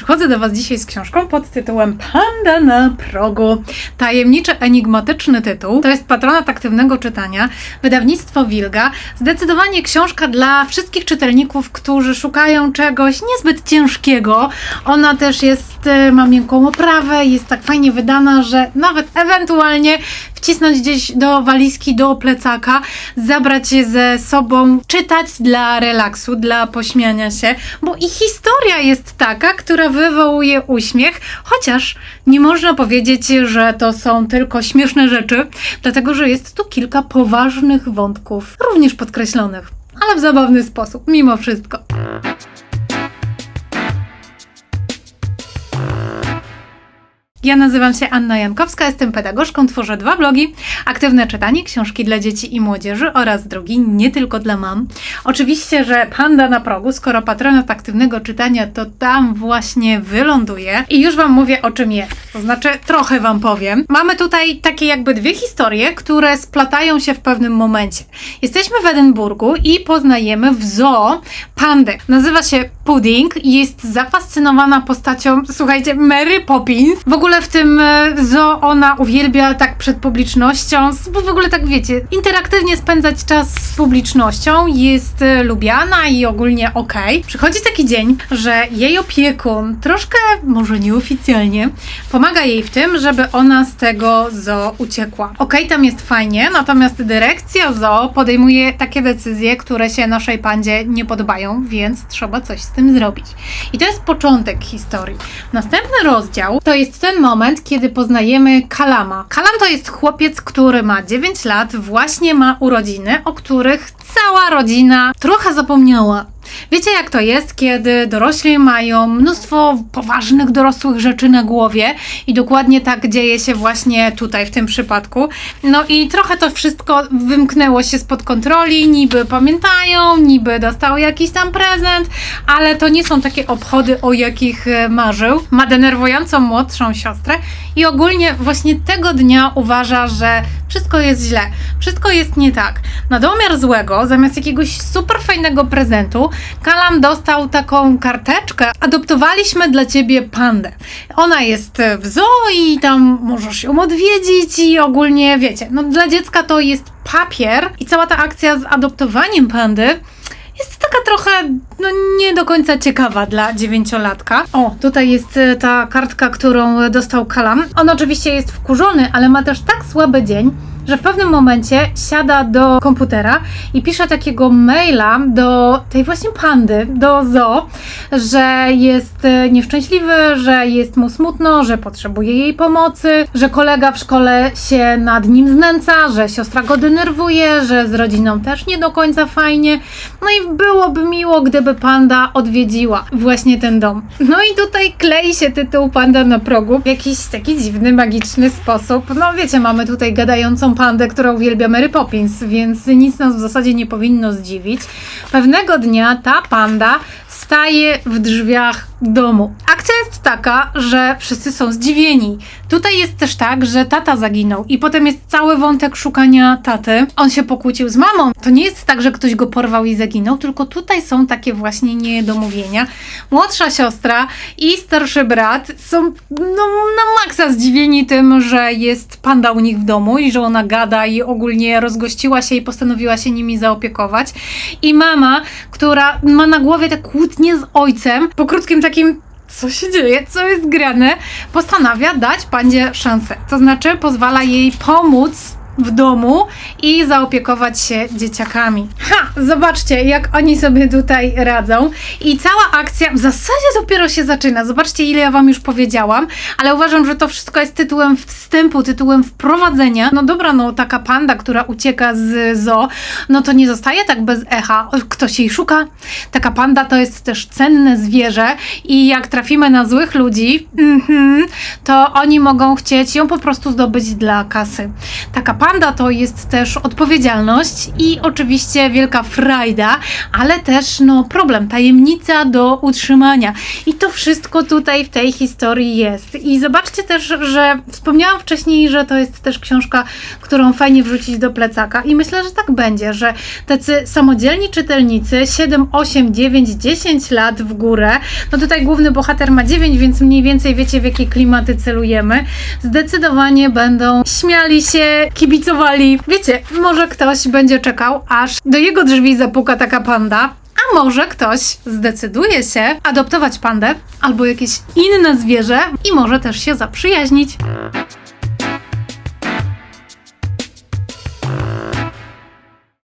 Przychodzę do Was dzisiaj z książką pod tytułem Panda na progu. Tajemniczy, enigmatyczny tytuł. To jest patronat aktywnego czytania. Wydawnictwo Wilga. Zdecydowanie książka dla wszystkich czytelników, którzy szukają czegoś niezbyt ciężkiego. Ona też jest, e, ma miękką oprawę, jest tak fajnie wydana, że nawet ewentualnie wcisnąć gdzieś do walizki, do plecaka, zabrać je ze sobą, czytać dla relaksu, dla pośmiania się, bo i historia jest taka, która wywołuje uśmiech, chociaż nie można powiedzieć, że to są tylko śmieszne rzeczy, dlatego że jest tu kilka poważnych wątków, również podkreślonych, ale w zabawny sposób, mimo wszystko. Ja nazywam się Anna Jankowska, jestem pedagogzką, tworzę dwa blogi, aktywne czytanie, książki dla dzieci i młodzieży oraz drugi, nie tylko dla mam. Oczywiście, że Panda na progu, skoro patronat aktywnego czytania, to tam właśnie wyląduje i już Wam mówię o czym jest, to znaczy trochę Wam powiem. Mamy tutaj takie jakby dwie historie, które splatają się w pewnym momencie. Jesteśmy w Edynburgu i poznajemy w zoo pandę. Nazywa się Pudding jest zafascynowana postacią, słuchajcie, Mary Poppins. W ogóle w tym e, zoo ona uwielbia tak przed publicznością, bo w ogóle tak wiecie, interaktywnie spędzać czas z publicznością, jest e, lubiana i ogólnie okej. Przychodzi taki dzień, że jej opiekun troszkę, może nieoficjalnie, pomaga jej w tym, żeby ona z tego zoo uciekła. Okej, tam jest fajnie, natomiast dyrekcja zoo podejmuje takie decyzje, które się naszej pandzie nie podobają, więc trzeba coś z tym zrobić. I to jest początek historii. Następny rozdział to jest ten moment, kiedy poznajemy Kalama. Kalam to jest chłopiec, który ma 9 lat, właśnie ma urodziny, o których cała rodzina trochę zapomniała. Wiecie, jak to jest, kiedy dorośli mają mnóstwo poważnych dorosłych rzeczy na głowie, i dokładnie tak dzieje się właśnie tutaj, w tym przypadku. No i trochę to wszystko wymknęło się spod kontroli, niby pamiętają, niby dostał jakiś tam prezent, ale to nie są takie obchody, o jakich e, marzył. Ma denerwującą młodszą siostrę i ogólnie właśnie tego dnia uważa, że wszystko jest źle, wszystko jest nie tak. Na domiar złego, zamiast jakiegoś super fajnego prezentu, Kalam dostał taką karteczkę. Adoptowaliśmy dla ciebie pandę. Ona jest w zoo i tam możesz ją odwiedzić i ogólnie wiecie, no dla dziecka to jest papier i cała ta akcja z adoptowaniem pandy taka trochę, no nie do końca ciekawa dla dziewięciolatka. O, tutaj jest e, ta kartka, którą dostał Kalam. On oczywiście jest wkurzony, ale ma też tak słaby dzień, że w pewnym momencie siada do komputera i pisze takiego maila do tej właśnie pandy, do Zo, że jest e, nieszczęśliwy, że jest mu smutno, że potrzebuje jej pomocy, że kolega w szkole się nad nim znęca, że siostra go denerwuje, że z rodziną też nie do końca fajnie. No i byłoby miło, gdyby panda odwiedziła właśnie ten dom. No i tutaj klei się tytuł Panda na progu w jakiś taki dziwny, magiczny sposób. No wiecie, mamy tutaj gadającą pandę, która uwielbia Mary Poppins, więc nic nas w zasadzie nie powinno zdziwić. Pewnego dnia ta panda staje w drzwiach domu. Akcja jest taka, że wszyscy są zdziwieni. Tutaj jest też tak, że tata zaginął i potem jest cały wątek szukania taty. On się pokłócił z mamą. To nie jest tak, że ktoś go porwał i zaginął, tylko tutaj są takie właśnie niedomówienia. Młodsza siostra i starszy brat są no, na maksa zdziwieni tym, że jest panda u nich w domu i że ona gada i ogólnie rozgościła się i postanowiła się nimi zaopiekować. I mama, która ma na głowie te kłótnie z ojcem, po krótkim takim co się dzieje, co jest grane, postanawia dać pandzie szansę. To znaczy pozwala jej pomóc w domu i zaopiekować się dzieciakami. Ha! Zobaczcie, jak oni sobie tutaj radzą. I cała akcja w zasadzie dopiero się zaczyna. Zobaczcie, ile ja Wam już powiedziałam, ale uważam, że to wszystko jest tytułem wstępu, tytułem wprowadzenia. No dobra, no taka panda, która ucieka z zoo, no to nie zostaje tak bez echa. Ktoś jej szuka. Taka panda to jest też cenne zwierzę i jak trafimy na złych ludzi, mhm, to oni mogą chcieć ją po prostu zdobyć dla kasy. Taka panda panda to jest też odpowiedzialność i oczywiście wielka frajda, ale też no problem, tajemnica do utrzymania. I to wszystko tutaj w tej historii jest. I zobaczcie też, że wspomniałam wcześniej, że to jest też książka, którą fajnie wrzucić do plecaka i myślę, że tak będzie, że tacy samodzielni czytelnicy 7, 8, 9, 10 lat w górę, no tutaj główny bohater ma 9, więc mniej więcej wiecie w jakie klimaty celujemy, zdecydowanie będą śmiali się, kibicowali. Wiecie, może ktoś będzie czekał, aż do jego drzwi zapuka taka panda, a może ktoś zdecyduje się adoptować pandę albo jakieś inne zwierzę i może też się zaprzyjaźnić.